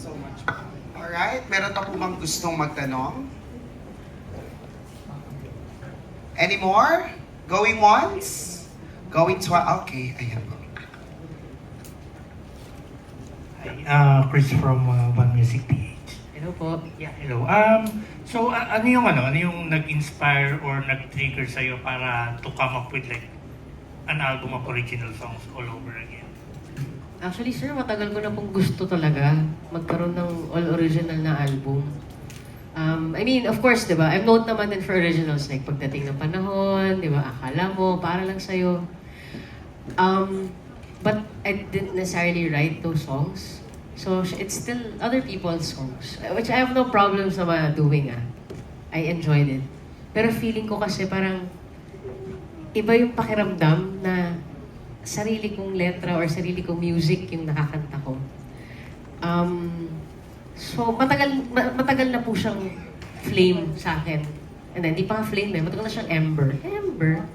so much. Alright, meron pa po bang gustong magtanong? Any more? Going once? Going twice? Okay, ayan po. Hi, uh, Chris from uh, One Music PH. Hello po. Yeah, hello. Um, so a- ano yung ano, ano yung nag-inspire or nag-trigger sa'yo para to come up with like an album of original songs all over again? Actually, sir, matagal ko na pong gusto talaga magkaroon ng all-original na album. Um, I mean, of course, di ba, I'm known naman din for originals like pagdating ng panahon, di ba, akala mo, para lang sa'yo. Um, but I didn't necessarily write those songs. So, it's still other people's songs, which I have no problems naman doing, ah. I enjoyed it. Pero feeling ko kasi parang iba yung pakiramdam na sarili kong letra or sarili kong music yung nakakanta ko. Um, so, matagal, ma- matagal na po siyang flame sa akin. And then, di pa flame eh, matagal na siyang ember. Ember?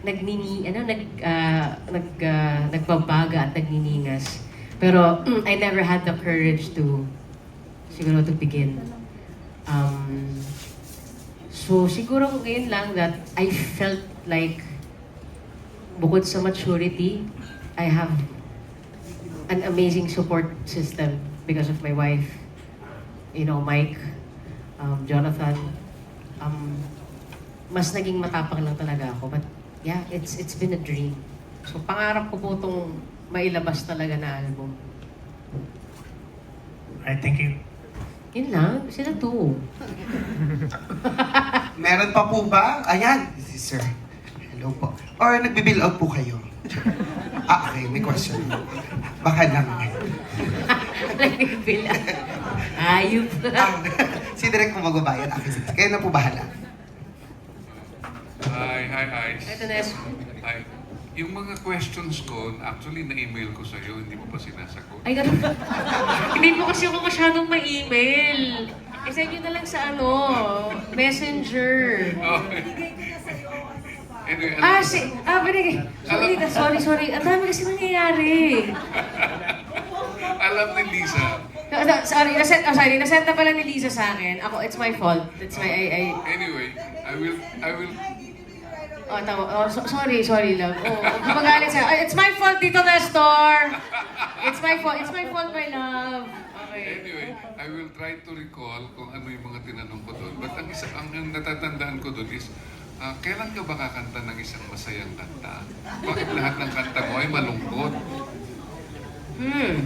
Nagnini, ano, nag, ah, nag, ah, nagbabaga at nagniningas. Pero, I never had the courage to, siguro to begin. Um, so, siguro ngayon lang that I felt like bukod sa maturity, I have an amazing support system because of my wife, you know, Mike, um, Jonathan. Um, mas naging matapang lang talaga ako. But yeah, it's it's been a dream. So pangarap ko po itong mailabas talaga na album. I thank you. Yun lang, sila two. Meron pa po ba? Ayan, si sir. Hello po. Or nagbibill out po kayo? Ah, okay, may question. Baka lang. Nagpipila. Ayup. Ah, si Direk po magbabayad. Okay, sige. Kayo na po bahala. Hi, hi, hi. Ito na. Hi. Yung mga questions ko, actually na-email ko sa'yo, hindi mo pa sinasagot. Ay, ganun. Hindi po kasi ako masyadong ma-email. I-send nyo na lang sa ano, messenger. Okay. Anyway, Ah, alam, si... Ah, binigay. Sorry, sorry, sorry. Ang dami kasi nangyayari. alam ni Lisa, No, no, sorry, nasend, oh, sorry, nasend na pala ni Lisa sa akin. Ako, it's my fault. It's my, I, I, anyway, I will, I will, oh, tama. Oh, so, sorry, sorry, love. Oh, huwag ka magalit sa'yo. Ay, It's my fault, Tito Nestor. It's my fault, it's my fault, my love. Okay. anyway, I will try to recall kung ano yung mga tinanong ko doon. But ang isa, ang natatandaan ko doon is, ah, kailan ka ba kakanta ng isang masayang kanta? Bakit lahat ng kanta mo ay malungkot? Hmm.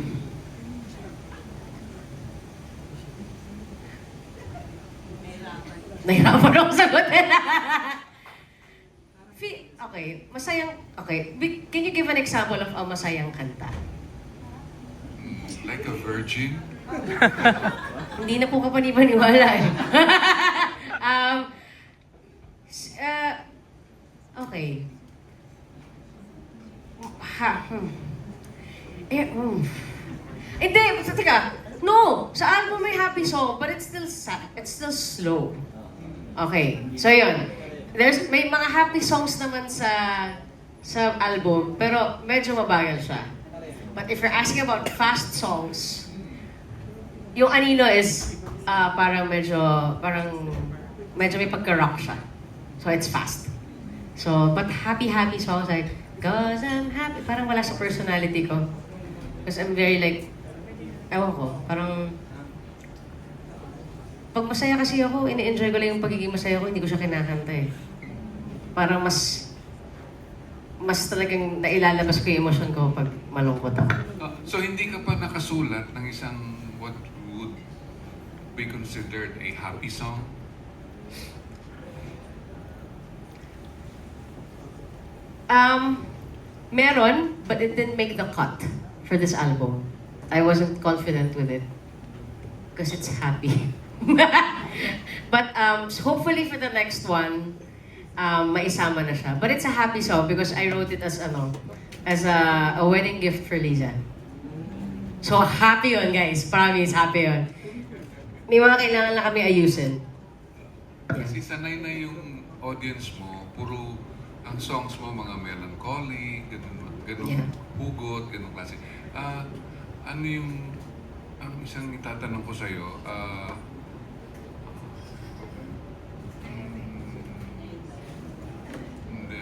Nahirapan ako sagutin. Okay, masayang, okay. Can you give an example of a masayang kanta? Hmm, like a virgin? Hindi na po ka panipaniwala eh. um, s- uh, okay. Ha, hmm. Eh, hmm. Hindi, teka. No, sa album may happy song, but it's still sad. It's still slow. Okay, so yun. There's, may mga happy songs naman sa sa album, pero medyo mabagal siya. But if you're asking about fast songs, yung Anino is ah, parang medyo, parang medyo may pagka-rock siya. So it's fast. So, but happy-happy songs like, Cause I'm happy, parang wala sa personality ko. Because I'm very like, ewan ko, parang, pag masaya kasi ako, ini-enjoy ko lang yung pagiging masaya ko, hindi ko siya kinakanta eh. Parang mas, mas talagang nailalabas ko yung emosyon ko pag malungkot ako. Ah, so hindi ka pa nakasulat ng isang what would be considered a happy song? Um, meron, but it didn't make the cut for this album. I wasn't confident with it. Because it's happy. but um, so hopefully for the next one, um, maisama na siya. But it's a happy song because I wrote it as ano, as a, a wedding gift for Liza. So happy yun guys, promise, happy yun. May mga kailangan lang kami ayusin. Kasi sanay na yung audience mo, puro ang songs mo mga melancholy, ganun, ganun Yeah. hugot, ganun klase. Ah, ano yung ang isang itatanong ko sa'yo, mm, hindi.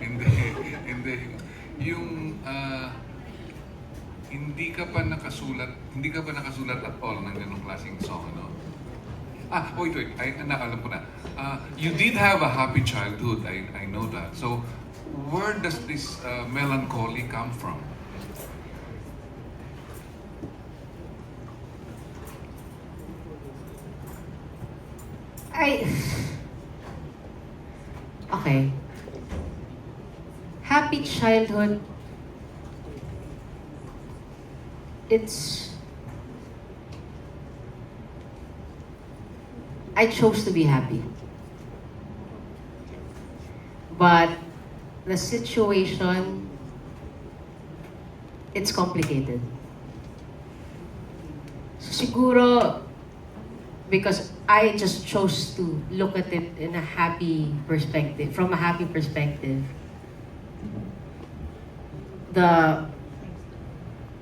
Hindi, hindi. Yung, ah, hindi ka pa nakasulat, hindi ka pa nakasulat at all ng ganong klaseng song, ano? Ah, wait, wait. Ay, nakalam ko na. Ah, you did have a happy childhood. I, I know that. So, where does this uh, melancholy come from? I... Okay. Happy childhood. It's... I chose to be happy. But the situation, it's complicated. Siguro, because I just chose to look at it in a happy perspective, from a happy perspective. The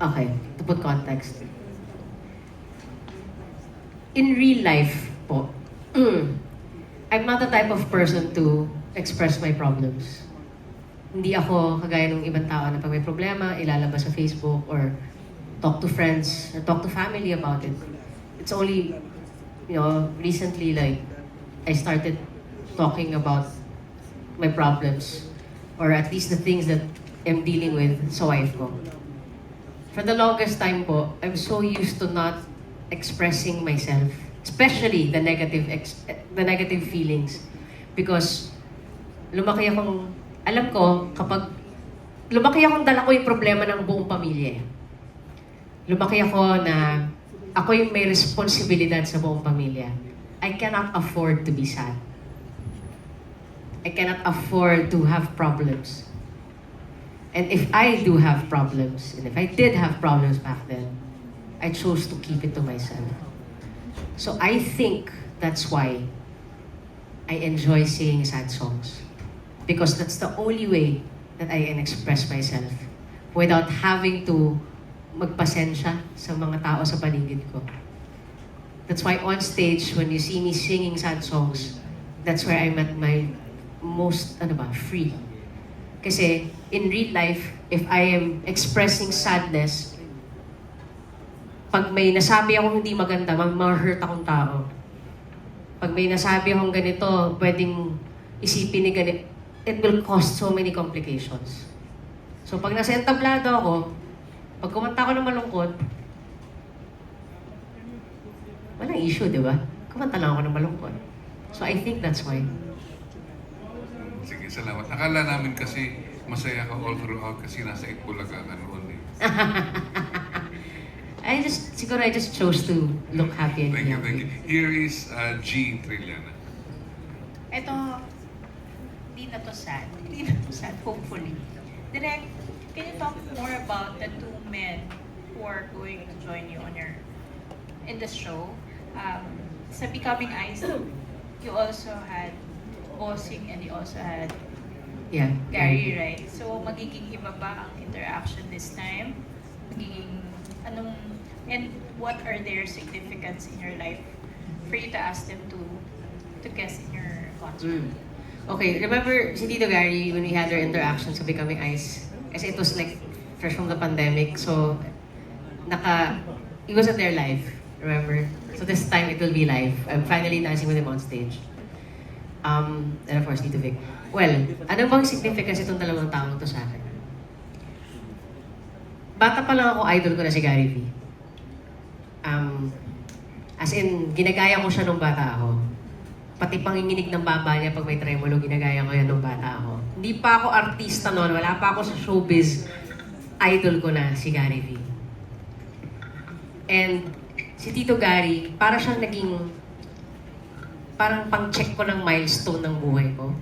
okay, to put context. In real life po, I'm not the type of person to express my problems. Hindi ako kagaya ng ibang tao na pag may problema, ilalabas sa Facebook or talk to friends or talk to family about it. It's only you know, recently, like, I started talking about my problems, or at least the things that I'm dealing with sa wife ko. For the longest time po, I'm so used to not expressing myself, especially the negative ex- the negative feelings, because lumaki akong, alam ko, kapag lumaki akong dala ko yung problema ng buong pamilya. eh. Lumaki ako na ako yung may responsibilidad sa buong pamilya. I cannot afford to be sad. I cannot afford to have problems. And if I do have problems, and if I did have problems back then, I chose to keep it to myself. So I think that's why I enjoy singing sad songs. Because that's the only way that I can express myself without having to magpasensya sa mga tao sa paligid ko. That's why on stage, when you see me singing sad songs, that's where I'm at my most, ano ba, free. Kasi in real life, if I am expressing sadness, pag may nasabi akong hindi maganda, ma- ma-hurt akong tao. Pag may nasabi akong ganito, pwedeng isipin ni ganito, it will cause so many complications. So pag nasa entablado ako, pag kumanta ko ng malungkot, walang issue, di ba? Kumanta lang ako ng malungkot. So I think that's why. Sige, salamat. Akala namin kasi masaya ka all throughout kasi nasa Itbulaga ka noon eh. I just, siguro I just chose to look happy and Thank you, thank you. Here is uh, G. Trilliana. Ito, hindi na to sad. Hindi na to sad, hopefully. Direk, can you talk more about the two men who are going to join you on your, in the show? Um, sa Becoming Ice, you also had Bossing and you also had Yeah. Gary, right? So, magiging iba ba ang interaction this time? Magiging, anong, and what are their significance in your life for you to ask them to to guest in your concert? Mm. Okay, remember si Tito Gary when we had our interaction sa Becoming Ice? Kasi it was like fresh from the pandemic, so naka, it wasn't there live, remember? So this time it will be live. I'm finally dancing with him on stage. Um, and of course, Tito Vic. Well, ano bang significance itong dalawang taong to sa akin? Bata pa lang ako, idol ko na si Gary V. Um, as in, ginagaya ko siya nung bata ako. Pati panginginig ng baba niya pag may tremolo, ginagaya ko yan nung bata ako. Hindi pa ako artista noon, wala pa ako sa showbiz. Idol ko na si Gary V. And si Tito Gary, para siyang naging parang pang-check ko ng milestone ng buhay ko.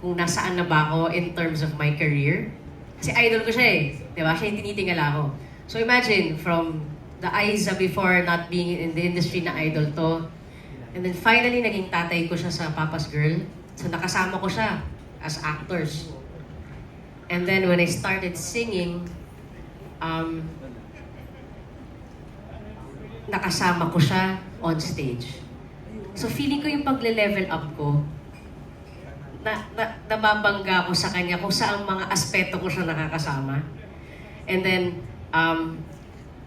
Kung nasaan na ba ako in terms of my career. Kasi idol ko siya eh. Di ba? Siya yung tinitingala ko. So imagine, from the Aiza before not being in the industry na idol to, and then finally naging tatay ko siya sa Papa's Girl. So nakasama ko siya as actors. And then when I started singing, um, nakasama ko siya on stage. So feeling ko yung pagle-level up ko, na, na, nababangga ko sa kanya kung saan mga aspeto ko siya nakakasama. And then, um,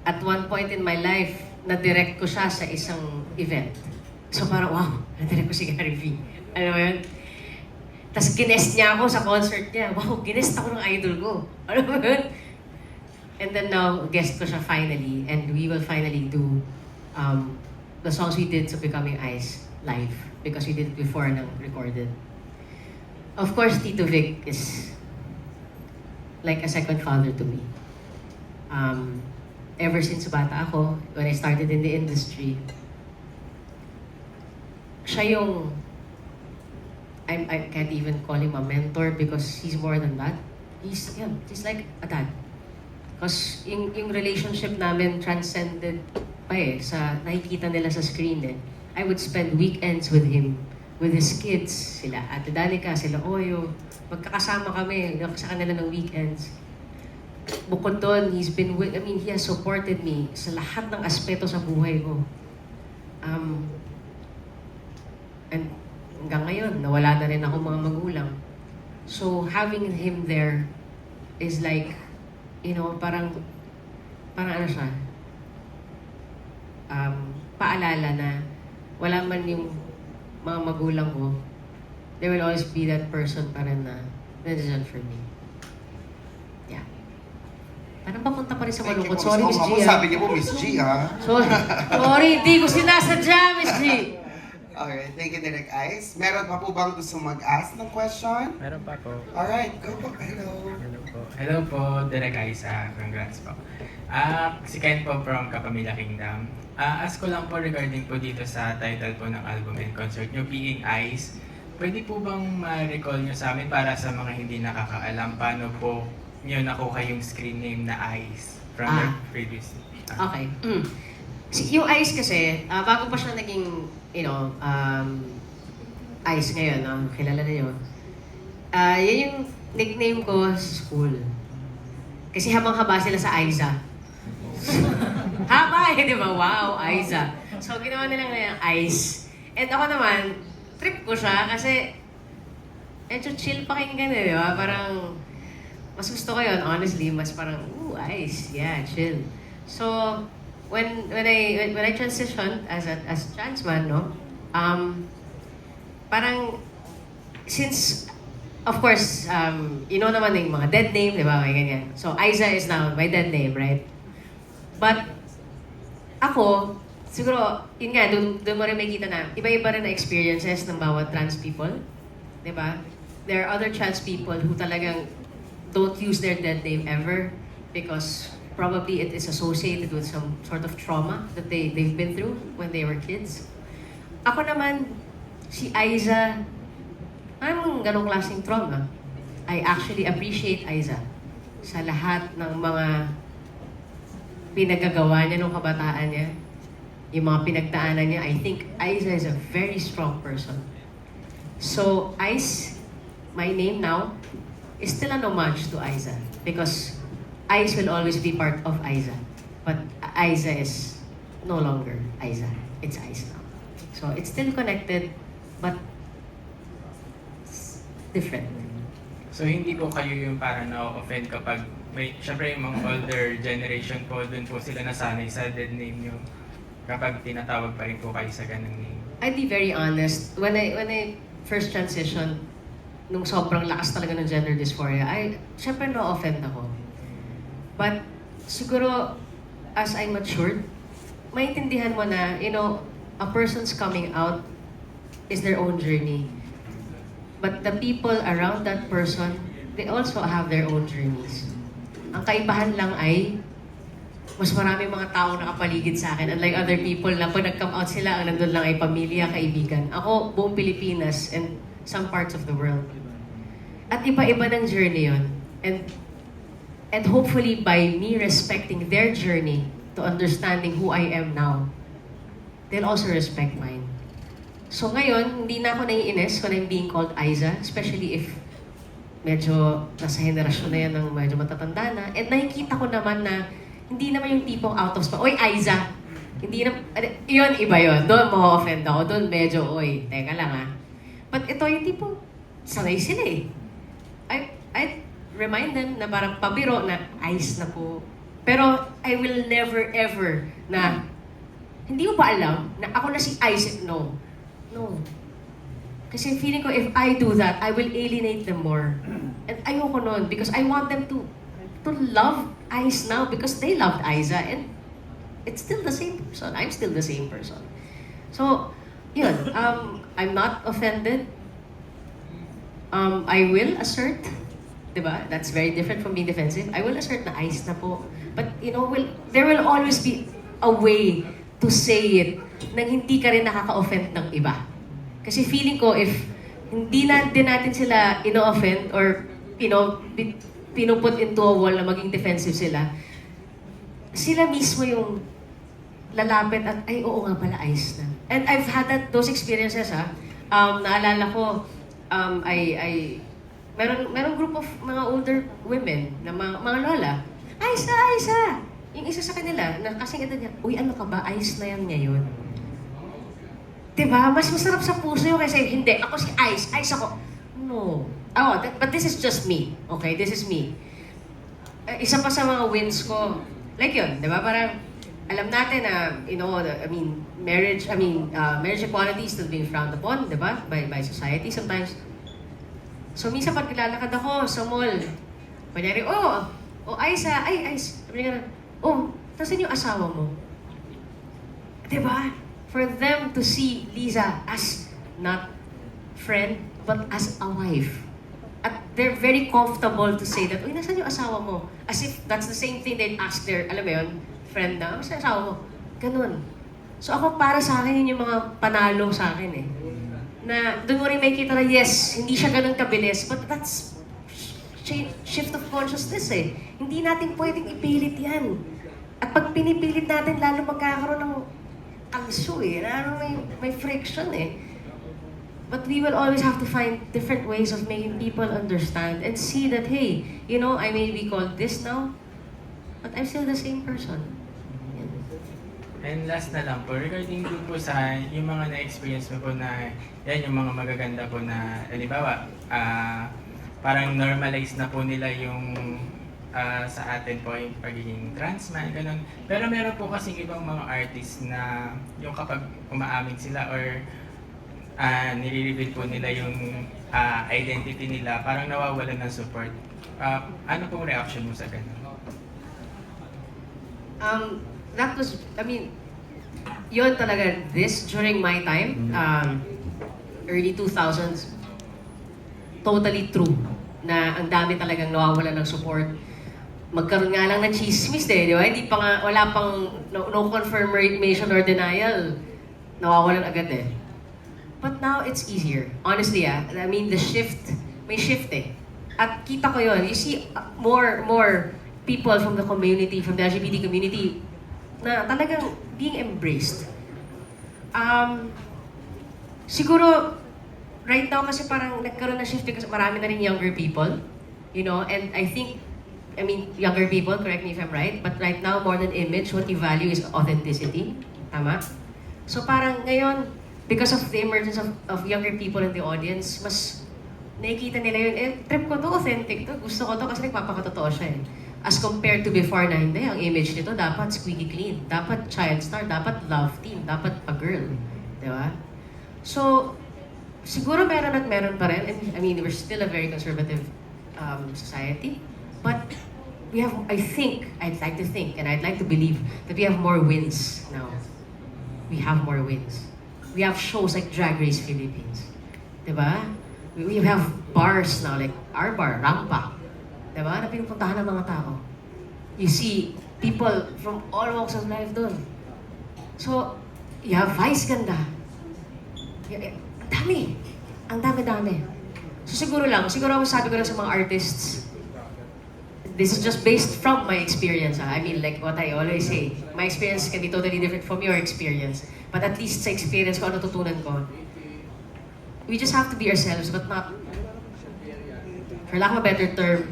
at one point in my life, na-direct ko siya sa isang event. So parang, wow, na-direct ko si Gary V. Ano mo yun? Tapos ginest niya ako sa concert niya. Wow, ginest ako ng idol ko. Ano mo yun? And then now, guest ko siya finally. And we will finally do um, the songs we did sa Becoming Ice live. Because we did it before nang recorded. Of course, Tito Vic is like a second father to me. Um, ever since bata ako, when I started in the industry, siya yung I, I can't even call him a mentor because he's more than that. He's, yeah, he's like a dad. Because yung, yung relationship namin transcended pa eh, sa nakikita nila sa screen eh. I would spend weekends with him, with his kids, sila Ate Danica, sila Oyo. Magkakasama kami sa kanila ng weekends. Bukod doon, he's been with, I mean, he has supported me sa lahat ng aspeto sa buhay ko. Um, and hanggang ngayon, nawala na rin ako mga magulang. So, having him there is like, you know, parang, parang ano siya, um, paalala na wala man yung mga magulang ko, there will always be that person pa rin na nandiyan for me. Yeah. Parang papunta pa rin sa malungkot. Sorry, Miss. G. ah. Sabi niyo po, Miss G, ah. Sorry. Sorry, hindi ko sinasadya, Miss G. Okay, thank you, Direk Ice. Meron pa po bang gusto mag-ask ng question? Meron pa po. Alright, go po. Hello. Po. Hello po, Direk Aisa. Congrats po. Ah, si Ken po from Kapamilya Kingdom. Ah, ask ko lang po regarding po dito sa title po ng album and concert nyo, Being Eyes. Pwede po bang ma-recall nyo sa amin para sa mga hindi nakakaalam paano po nyo nakuha yung screen name na Eyes from your Ah. previous ah, Okay. Mm. Yung Ice kasi, ah, bago pa siya naging, you know, um, Ice ngayon, um, kilala na yun. Ah, yan yung nickname ko sa school. Kasi habang haba sila sa Aiza. haba eh, di ba? Wow, Aiza. So, ginawa nila ngayon Ice. And ako naman, trip ko siya kasi medyo chill pakinggan eh, di ba? Parang, mas gusto ko yun, honestly, mas parang, ooh, Ice, yeah, chill. So, when when I when, when I transitioned as a as trans man, no, um, parang since of course, um, you know naman yung mga dead name, di ba? May ganyan. So, Aiza is now my dead name, right? But, ako, siguro, yun nga, doon, doon mo rin makikita na iba-iba rin na experiences ng bawat trans people. Di ba? There are other trans people who talagang don't use their dead name ever because probably it is associated with some sort of trauma that they, they've been through when they were kids. Ako naman, si Aiza, anong ganong klaseng trauma? I actually appreciate Aiza sa lahat ng mga pinagagawa niya nung kabataan niya. Yung mga pinagdaanan niya, I think Aiza is a very strong person. So, Ice, my name now, is still an homage to Aiza because Ice will always be part of Aiza. But Aiza is no longer Aiza. It's Ice now. So, it's still connected, but different. So hindi po kayo yung parang na-offend kapag may, syempre yung mga older generation po, dun po sila nasanay sa dead name nyo kapag tinatawag pa rin po kayo sa ganung name. I'd be very honest. When I when I first transitioned, nung sobrang lakas talaga ng gender dysphoria, I, syempre na-offend ako. But siguro, as I matured, maintindihan mo na, you know, a person's coming out is their own journey. But the people around that person, they also have their own journeys. Ang kaibahan lang ay, mas marami mga tao nakapaligid sa akin. Unlike other people na pag nag-come out sila, ang nandun lang ay pamilya, kaibigan. Ako, buong Pilipinas and some parts of the world. At iba-iba ng journey yon. And, and hopefully by me respecting their journey to understanding who I am now, they'll also respect mine. So ngayon, hindi na ako naiinis when I'm being called Aiza, especially if medyo nasa henerasyon na yan ng medyo matatanda na. And nakikita ko naman na hindi naman yung tipong out of spot, Oy, Aiza! Hindi na, yun, iba yun. Doon ma-offend ako. Doon medyo, oy, teka lang ah. But ito yung tipo, sanay sila eh. I, I remind them na parang pabiro na ice na po. Pero I will never ever na, hindi mo ba alam na ako na si Ice? No. No. Kasi feeling ko if I do that, I will alienate them more. And ayoko nun because I want them to to love Ice now because they loved Isa and it's still the same person. I'm still the same person. So, yun. Um, I'm not offended. Um, I will assert, di ba? That's very different from being defensive. I will assert na Ice na po. But, you know, will, there will always be a way to say it nang hindi ka rin nakaka-offend ng iba. Kasi feeling ko if hindi natin natin sila ino-offend or you pinuput into a wall na maging defensive sila, sila mismo yung lalapit at ay oo nga pala ayos na. And I've had that those experiences ha. Um, naalala ko um, I I meron meron group of mga older women na mga, mga lola. Ayos na. Yung isa sa kanila, na kasing edad niya, uy ano ka ba, ayos na yan ngayon. Diba? Mas masarap sa puso yun kasi hindi, ako si Ice, Ice ako. No. Oh, that- but this is just me. Okay, this is me. Eh, isa pa sa mga wins ko, like yun, di ba? Parang, alam natin na, you know, I mean, marriage, I mean, uh, marriage equality is still being frowned upon, di ba? By, by society sometimes. So, minsan pag nilalakad ako sa mall, kunyari, oh, oh, Ice ah, ay, Ice. Sabi niya, oh, tasan yung asawa mo? Diba? For them to see Lisa as not friend, but as a wife. At they're very comfortable to say that, uy, nasan yung asawa mo? As if that's the same thing they'd ask their, alam mo yun, friend na, nasan asawa mo? Ganun. So ako para sa akin yun yung mga panalo sa akin eh. Na doon mo rin makikita na yes, hindi siya ganun kabilis, but that's shift of consciousness eh. Hindi natin pwedeng ipilit yan. At pag pinipilit natin, lalo magkakaroon ng kalso eh. Lalo may, may friction eh. But we will always have to find different ways of making people understand and see that, hey, you know, I may be called this now, but I'm still the same person. Yan. And last na lang po, regarding dun po sa yung mga na-experience mo po na yan yung mga magaganda po na halimbawa, ah parang normalize na po nila yung ah, sa atin po yung pagiging trans man, ganun. Pero meron po kasing ibang mga artists na yung kapag umaamin sila or ah nire-reveal po nila yung ah, identity nila, parang nawawalan ng support. Ah, ano pong reaction mo sa ganun? Um, that was, I mean, yun talaga, this during my time, um, early 2000s, totally true na ang dami talagang nawawala ng support. Magkaroon nga lang ng chismis eh, di ba? Hindi pa nga, wala pang no, no confirmation or denial. Nawawalan agad eh. But now it's easier. Honestly ah, I mean the shift, may shift eh. At kita ko yon. You see uh, more more people from the community, from the LGBT community, na talagang being embraced. Um, siguro, right now kasi parang nagkaroon na shift kasi marami na rin younger people. You know, and I think, I mean, younger people, correct me if I'm right, but right now, more than image, what you value is authenticity. Tama? So parang ngayon, because of the emergence of, of younger people in the audience, mas nakikita nila yun, eh, trip ko to, authentic to, gusto ko to kasi nagpapakatotoo siya eh. As compared to before na hindi, ang image nito dapat squeaky clean, dapat child star, dapat love team, dapat a girl. Di ba? So, siguro meron at meron pa rin. And, I mean, we're still a very conservative um, society. But we have, I think, I'd like to think, and I'd like to believe that we have more wins now. We have more wins. We have shows like Drag Race Philippines. Diba? We, have bars now, like our bar, Rampa. Diba? Na pinupuntahan ng mga tao. You see people from all walks of life doon. So, you have Vice Ganda. Dami. Ang dami-dami. So siguro lang, siguro ako sabi ko lang sa mga artists, this is just based from my experience. ah. I mean, like what I always say, my experience can be totally different from your experience. But at least sa experience ko, ano tutunan ko, we just have to be ourselves, but not, for lack of a better term,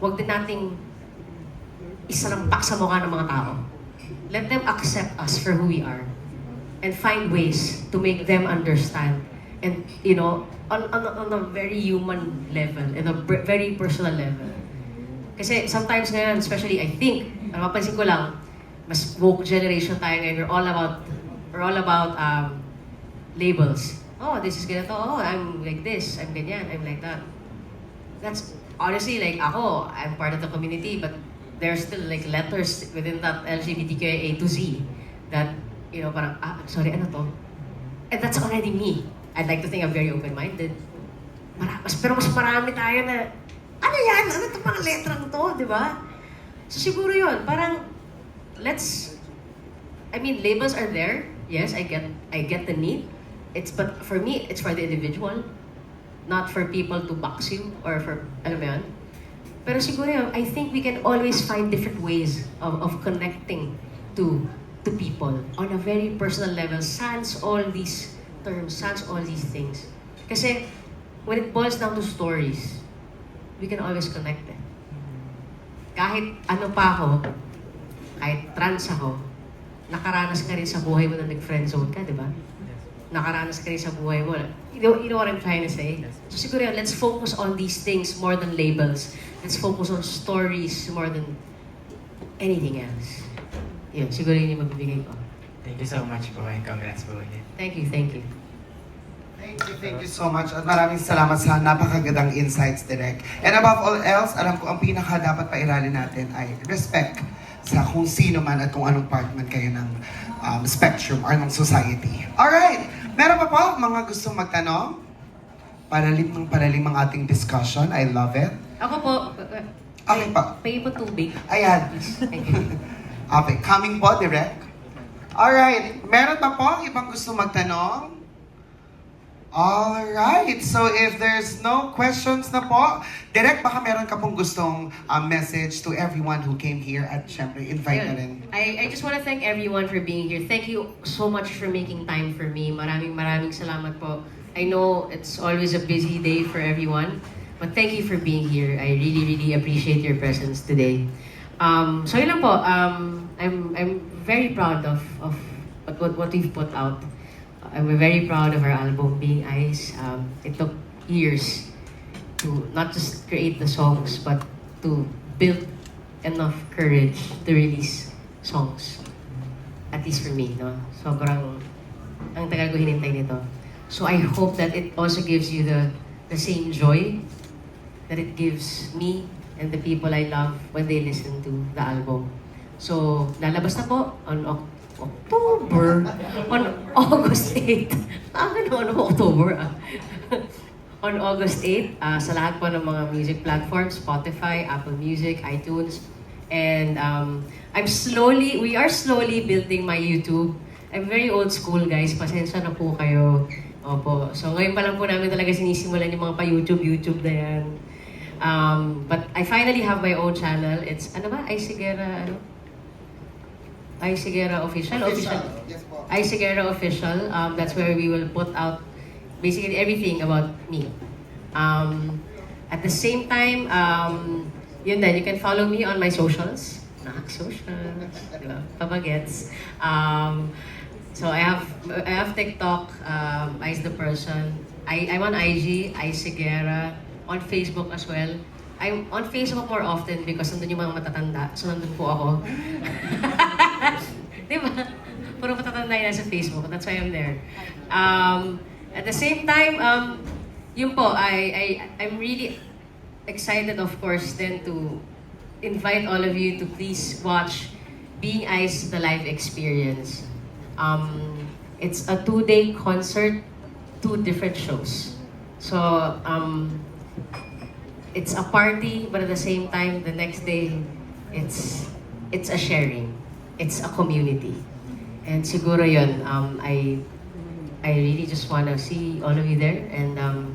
huwag din nating isalampak sa mukha ng mga tao. let them accept us for who we are and find ways to make them understand and you know on on, on a very human level and a very personal level. Kasi sometimes ngayon especially I think mapansin ko lang mas woke generation tayo ngayon. We're all about we're all about um, labels. Oh this is ganito. Oh I'm like this. I'm ganyan. I'm like that. That's honestly like ako, I'm part of the community, but there's still like letters within that LGBTQIA to Z that, you know, parang, ah, sorry, ano to? And that's already me. I'd like to think I'm very open-minded. Mas, pero mas marami tayo na, ano yan? Ano itong mga letrang to? Di ba? So siguro yun, parang, let's, I mean, labels are there. Yes, I get, I get the need. It's, but for me, it's for the individual not for people to box you or for, alam mo yun? Pero siguro yun, I think we can always find different ways of, of connecting to to people on a very personal level sans all these terms, sans all these things. Kasi when it boils down to stories, we can always connect eh. Kahit ano pa ako, kahit trans ako, nakaranas ka rin sa buhay mo na nag-friendzone ka, di ba? nakaranas ka rin sa buhay mo. You know, you know what I'm trying to say? So siguro yun, let's focus on these things more than labels. Let's focus on stories more than anything else. Yun, siguro yun yung mabibigay ko. Thank you so much po and congrats po ulit. Thank you, thank you. Thank you, thank you so much. At maraming salamat sa napakagandang insights, Direk. And above all else, alam ko ang pinaka dapat pairalin natin ay respect sa kung sino man at kung anong part man kayo ng um, spectrum or ng society. Alright! Meron pa po mga gustong magtanong? Paralim ng paralim ang ating discussion. I love it. Ako po, Okay pa. pay po tubig. Ayan. Thank you. Okay, coming po, direct. Alright, meron pa po ibang gusto magtanong? Alright, so if there's no questions na po, direct baka meron ka pong gustong um, message to everyone who came here at syempre invite na rin. I, I just want to thank everyone for being here. Thank you so much for making time for me. Maraming maraming salamat po. I know it's always a busy day for everyone, but thank you for being here. I really, really appreciate your presence today. Um, so yun lang po, um, I'm, I'm very proud of, of what, what, we've put out. I'm very proud of our album, Being Eyes. Um, it took years to not just create the songs, but to build enough courage to release songs. At least for me, no? Sobrang, ang tagal ko hinintay nito. So I hope that it also gives you the, the same joy that it gives me and the people I love when they listen to the album. So, lalabas na po on Oc- October, on August 8. Ah, ano, ano, October ah. on August 8 ah, sa lahat po ng mga music platforms, Spotify, Apple Music, iTunes. And um, I'm slowly, we are slowly building my YouTube. I'm very old school guys, pasensya na po kayo. Opo. So ngayon pa lang po namin talaga sinisimulan yung mga pa-YouTube, YouTube na yan. Um, but I finally have my own channel. It's, ano ba? Ay Sigera, ano? Ay Sigera Official? Official. Yes po. Ay Sigera Official. Um, that's where we will put out basically everything about me. Um, at the same time, um, yun din, you can follow me on my socials. Nak socials. Di ba? Pabagets. Um, so I have I have TikTok, um, I's the Person. I, I'm on IG, Ice Sigera. On Facebook as well. I'm on Facebook more often because nandun yung mga matatanda. So nandun po ako. Di ba? Puro matatanda yun sa Facebook. That's why I'm there. Um, at the same time, um, yun po, I, I, I'm really excited, of course, then to invite all of you to please watch Being Ice, the live experience. Um, it's a two-day concert, two different shows. So, um, it's a party, but at the same time, the next day, it's it's a sharing. It's a community. And siguro yun, um, I I really just wanna see all of you there. And um,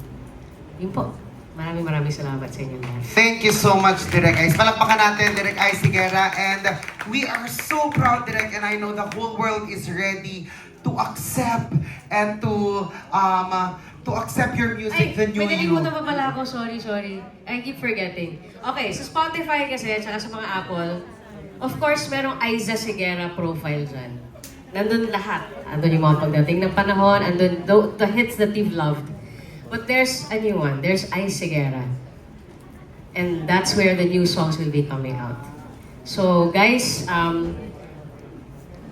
yun po. Maraming maraming salamat sa inyo lahat. Thank you so much, Direk Ice. Palakpakan natin, Direk Ice Sigera. And we are so proud, Direk, and I know the whole world is ready to accept and to um to accept your music, the new may you. nalimutan pa pala ako. Sorry, sorry. I keep forgetting. Okay, sa Spotify kasi, at saka sa mga Apple, Of course, merong Aiza Sigera profile dyan. Nandun lahat. Andun yung mga pagdating ng panahon, andun the, the hits that you've loved. But there's a new one. There's Aiz Sigera. And that's where the new songs will be coming out. So, guys, um,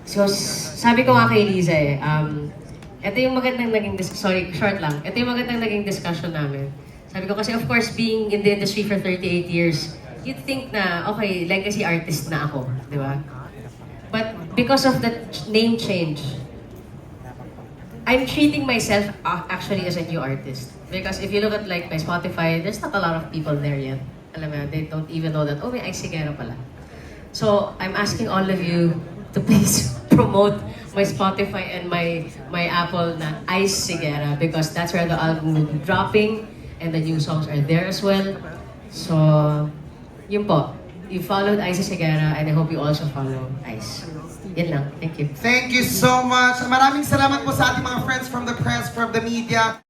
so sabi ko nga kay Liza eh, um, ito yung magandang naging, dis- sorry, short lang. Ito yung magandang naging discussion namin. Sabi ko kasi, of course, being in the industry for 38 years, you'd think na, okay, legacy artist na ako, di ba? But because of the name change, I'm treating myself uh, actually as a new artist. Because if you look at like my Spotify, there's not a lot of people there yet. Alam mo, they don't even know that, oh, may Ice Sigero pala. So, I'm asking all of you to please promote my Spotify and my my Apple na Ice Sigera because that's where the album will be dropping and the new songs are there as well. So, yun po. You followed Ice Sigera and I hope you also follow Ice. Yan lang. Thank you. Thank you so much. Maraming salamat po sa ating mga friends from the press, from the media.